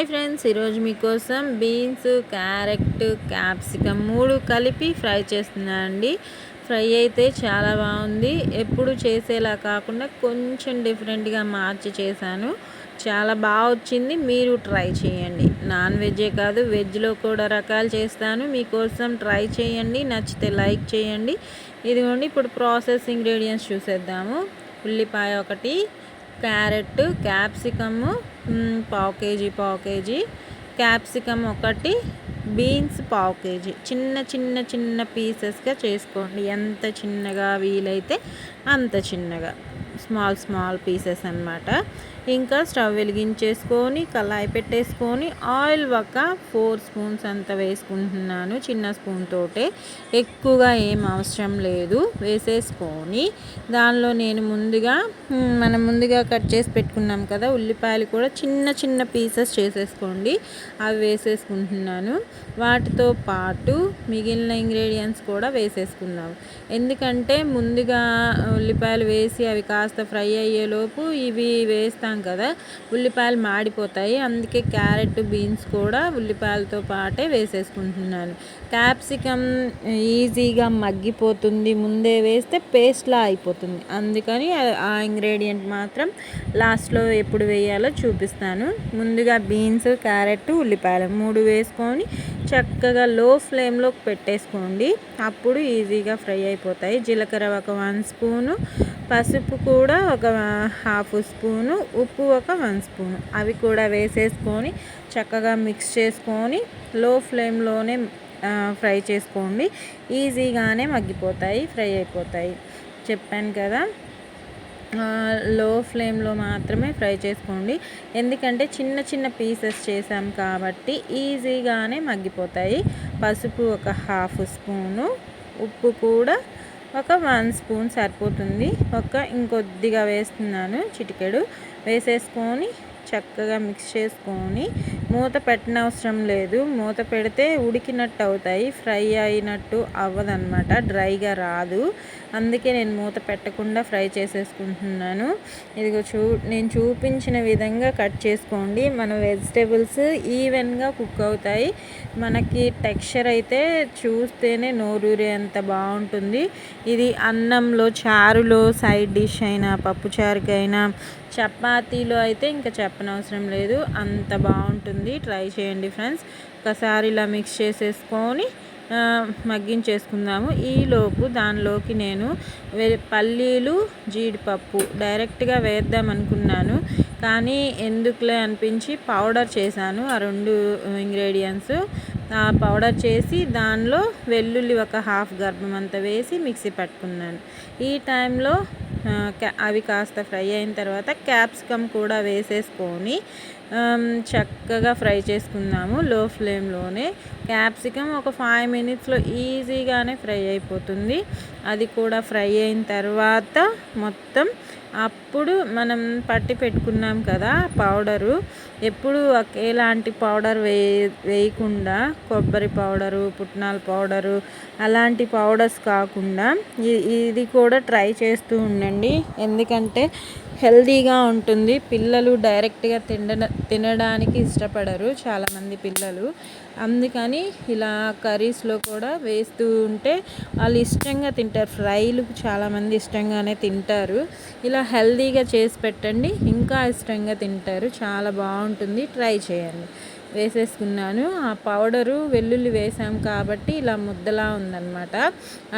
Hi friends ఈరోజు మీకోసం beans carrot capsicum మూడు కలిపి ఫ్రై చేస్తున్నాను అండి ఫ్రై అయితే చాలా బాగుంది. ఎప్పుడు చేసేలా కాకుండా కొంచెం డిఫరెంట్గా మార్చి చేశాను. చాలా బాగా వచ్చింది. మీరు ట్రై చేయండి. నాన్ వెజ్జే కాదు వెజ్లో కూడా రకాలు చేస్తాను. మీకోసం ట్రై చేయండి. నచ్చితే లైక్ చేయండి. ఇదిగోండి ఇప్పుడు ప్రాసెస్ ఇంగ్రీడియంట్స్ చూసేద్దాము. ఉల్లిపాయ ఒకటి క్యారెట్ క్యాప్సికమ్ పావు కేజీ పావు కేజీ. క్యాప్సికమ్ ఒకటి బీన్స్ పావు కేజీ. చిన్న చిన్న చిన్న పీసెస్గా చేసుకోండి. ఎంత చిన్నగా వీలైతే అంత చిన్నగా. స్మాల్ స్మాల్ పీసెస్ అనమాట ఇంకా స్టవ్ వెలిగించేసుకొని కళాయి పెట్టేసుకొని ఆయిల్ ఒక ఫోర్ స్పూన్స్ అంత వేసుకుంటున్నాను చిన్న స్పూన్ తోటే. ఎక్కువగా ఏం అవసరం లేదు వేసేసుకొని. దానిలో నేను ముందుగా మనం ముందుగా కట్ చేసి పెట్టుకున్నాం కదా ఉల్లిపాయలు కూడా చిన్న చిన్న పీసెస్ చేసేసుకోండి. అవి వేసేసుకుంటున్నాను. వాటితో పాటు మిగిలిన ఇంగ్రీడియంట్స్ కూడా వేసేసుకున్నాము ఎందుకంటే ముందుగా ఉల్లిపాయలు వేసి అవి కాస్త ఫ్రై అయ్యేలోపు ఇవి వేస్తాను వేసాం కదా ఉల్లిపాయలు మాడిపోతాయి. అందుకే క్యారెట్ బీన్స్ కూడా ఉల్లిపాయలతో పాటే వేసేసుకుంటున్నాను. క్యాప్సికమ్ ఈజీగా మగ్గిపోతుంది. ముందే వేస్తే పేస్ట్లా అయిపోతుంది. అందుకని ఆ ఇంగ్రీడియంట్ మాత్రం లాస్ట్లో ఎప్పుడు వేయాలో చూపిస్తాను. ముందుగా బీన్స్ క్యారెట్ ఉల్లిపాయలు మూడు వేసుకొని చక్కగా లో ఫ్లేమ్లో పెట్టేసుకోండి. అప్పుడు ఈజీగా ఫ్రై అయిపోతాయి. జీలకర్ర ఒక వన్ స్పూను పసుపు కూడా ఒక హాఫ్ స్పూను ఉప్పు ఒక వన్ స్పూను. అవి కూడా వేసేసుకొని చక్కగా మిక్స్ చేసుకొని లో ఫ్లేమ్లోనే ఫ్రై చేసుకోండి. ఈజీగానే మగ్గిపోతాయి ఫ్రై అయిపోతాయి. చెప్పాను కదా? లో ఫ్లేమ్లో మాత్రమే ఫ్రై చేసుకోండి. ఎందుకంటే చిన్న చిన్న పీసెస్ చేసాం కాబట్టి ఈజీగానే మగ్గిపోతాయి. పసుపు ఒక హాఫ్ స్పూను ఉప్పు కూడా ఒక వన్ స్పూన్ సరిపోతుంది. ఒక ఇంకొద్దిగా వేస్తున్నాను చిటికెడు. వేసేసుకొని చక్కగా మిక్స్ చేసుకొని మూత పెట్టనవసరం లేదు. మూత పెడితే ఉడికినట్టు అవుతాయి. ఫ్రై అయినట్టు అవ్వదన్నమాట. డ్రైగా రాదు. అందుకే నేను మూత పెట్టకుండా ఫ్రై చేసేసుకుంటున్నాను. ఇదిగో చూ నేను చూపించిన విధంగా కట్ చేసుకోండి. మన వెజిటేబుల్స్ ఈవెన్గా కుక్ అవుతాయి. మనకి టెక్స్చర్ అయితే చూస్తేనే నోరూరే అంత బాగుంటుంది. ఇది అన్నంలో చారులో సైడ్ డిష్ అయినా పప్పుచారుకైనా చపాతీలో అయితే ఇంకా చెప్పనవసరం లేదు. అంత బాగుంటుంది. ట్రై చేయండి ఫ్రెండ్స్. ఒకసారి ఇలా మిక్స్ చేసేసుకొని మగ్గించేసుకుందాము. ఈలోపు దానిలోకి నేను పల్లీలు జీడిపప్పు డైరెక్ట్గా వేద్దాం అనుకున్నాను. కానీ ఎందుకులే అనిపించి పౌడర్ చేశాను. ఆ రెండు ఇంగ్రీడియంట్స్. పౌడర్ చేసి దానిలో వెల్లుల్లి ఒక హాఫ్ గర్భం అంతా వేసి మిక్సీ పట్టుకున్నాను. ఈ టైంలో అవి కాస్త ఫ్రై అయిన తర్వాత క్యాప్సికమ్ కూడా వేసేసుకొని చక్కగా ఫ్రై చేసుకుందాము లో ఫ్లేమ్లోనే. క్యాప్సికమ్ ఒక ఫైవ్ మినిట్స్లో ఈజీగానే ఫ్రై అయిపోతుంది. అది కూడా ఫ్రై అయిన తర్వాత మొత్తం అప్పుడు మనం పట్టి పెట్టుకున్నాం కదా పౌడరు ఎప్పుడు ఒకేలాంటి పౌడర్ వే వేయకుండా కొబ్బరి పౌడరు పుట్నాల పౌడరు అలాంటి పౌడర్స్ కాకుండా ఇది కూడా ట్రై చేస్తూ ఉండండి. ఎందుకంటే హెల్దీగా ఉంటుంది. పిల్లలు డైరెక్ట్గా తిన తినడానికి ఇష్టపడరు చాలామంది పిల్లలు. అందుకని ఇలా కర్రీస్లో కూడా వేస్తూ ఉంటే వాళ్ళు ఇష్టంగా తింటారు. ఫ్రైలు చాలామంది ఇష్టంగానే తింటారు. ఇలా హెల్దీగా చేసి పెట్టండి. ఇంకా ఇష్టంగా తింటారు. చాలా బాగుంటుంది. ట్రై చేయండి. వేసేసుకున్నాను. ఆ పౌడరు వెల్లుల్లి వేసాం కాబట్టి ఇలా ముద్దలా ఉందన్నమాట.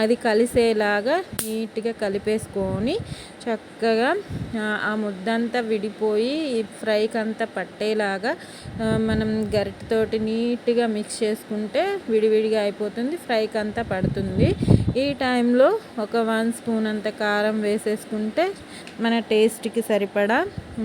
అది కలిసేలాగా నీట్గా కలిపేసుకొని చక్కగా ఆ ముద్దంతా విడిపోయి ఫ్రైకి అంతా పట్టేలాగా మనం గరిటతోటి నీట్గా మిక్స్ చేసుకుంటే విడివిడిగా అయిపోతుంది ఫ్రైకి అంతా పడుతుంది. ఈ టైంలో ఒక వన్ స్పూన్ అంత కారం వేసేసుకుంటే మన టేస్ట్కి సరిపడా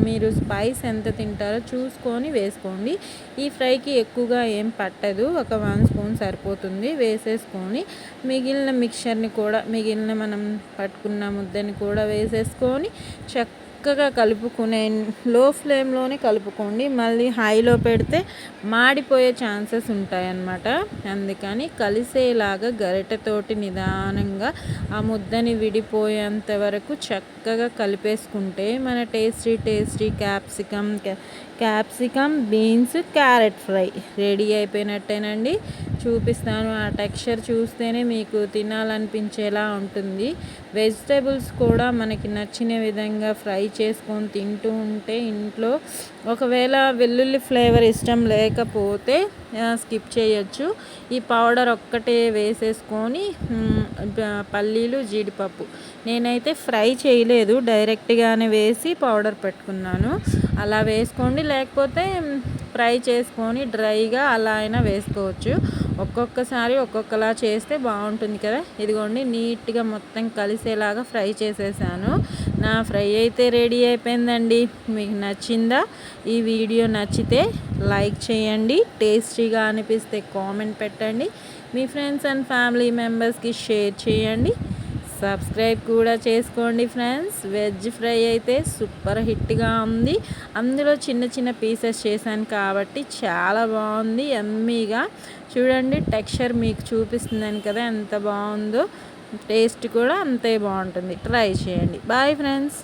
మీరు స్పైస్ ఎంత తింటారో చూసుకొని వేసుకోండి. ఈ ఫ్రైకి ఎక్కువగా ఏం పట్టదు. ఒక వన్ స్పూన్ సరిపోతుంది. వేసేసుకొని మిగిలిన మిక్చర్ని కూడా మిగిలిన మనం పట్టుకున్న ముద్దని కూడా వేసేసుకొని చక్క చక్కగా కలుపుకునే లో ఫ్లేమ్లోనే కలుపుకోండి. మళ్ళీ హైలో పెడితే మాడిపోయే ఛాన్సెస్ ఉంటాయన్నమాట. అందుకని కలిసేలాగా గరిటెతోటి నిదానంగా ఆ ముద్దని విడిపోయేంత వరకు చక్కగా కలిపేసుకుంటే మన tasty tasty capsicum capsicum beans carrot fry ready అయిపోయినట్టేనండి. చూపిస్తాను ఆ టెక్స్చర్ చూస్తేనే మీకు తినాలనిపించేలా ఉంటుంది. వెజిటేబుల్స్ కూడా మనకి నచ్చిన విధంగా ఫ్రై చేసుకొని తింటూ ఉంటే ఇంట్లో ఒకవేళ వెల్లుల్లి ఫ్లేవర్ ఇష్టం లేకపోతే స్కిప్ చేయొచ్చు. ఈ పౌడర్ ఒక్కటే వేసేసుకొని పల్లీలు జీడిపప్పు. నేనైతే ఫ్రై చేయలేదు డైరెక్ట్గానే వేసి పౌడర్ పెట్టుకున్నాను. అలా వేసుకోండి లేకపోతే ఫ్రై చేసుకొని డ్రైగా అలా అయినా వేసుకోవచ్చు. ఒక్కొక్కసారి ఒక్కొక్కలా చేస్తే బాగుంటుంది కదా. ఇదిగోండి నీట్గా మొత్తం కలిసేలాగా ఫ్రై చేసేసాను. నా ఫ్రై అయితే రెడీ అయిపోయిందండి. మీకు నచ్చిందా? ఈ వీడియో నచ్చితే లైక్ చేయండి. టేస్టీగా అనిపిస్తే కామెంట్ పెట్టండి. మీ ఫ్రెండ్స్ అండ్ ఫ్యామిలీ మెంబర్స్కి షేర్ చేయండి. సబ్స్క్రైబ్ కూడా చేసుకోండి ఫ్రెండ్స్. వెజ్ ఫ్రై అయితే సూపర్ హిట్గా ఉంది. అందులో చిన్న చిన్న పీసెస్ చేశాను కాబట్టి చాలా బాగుంది. ఎమ్మీగా చూడండి టెక్స్చర్ మీకు చూపిస్తుందని కదా ఎంత బాగుందో. టేస్ట్ కూడా అంతే బాగుంటుంది. ట్రై చేయండి. Bye friends.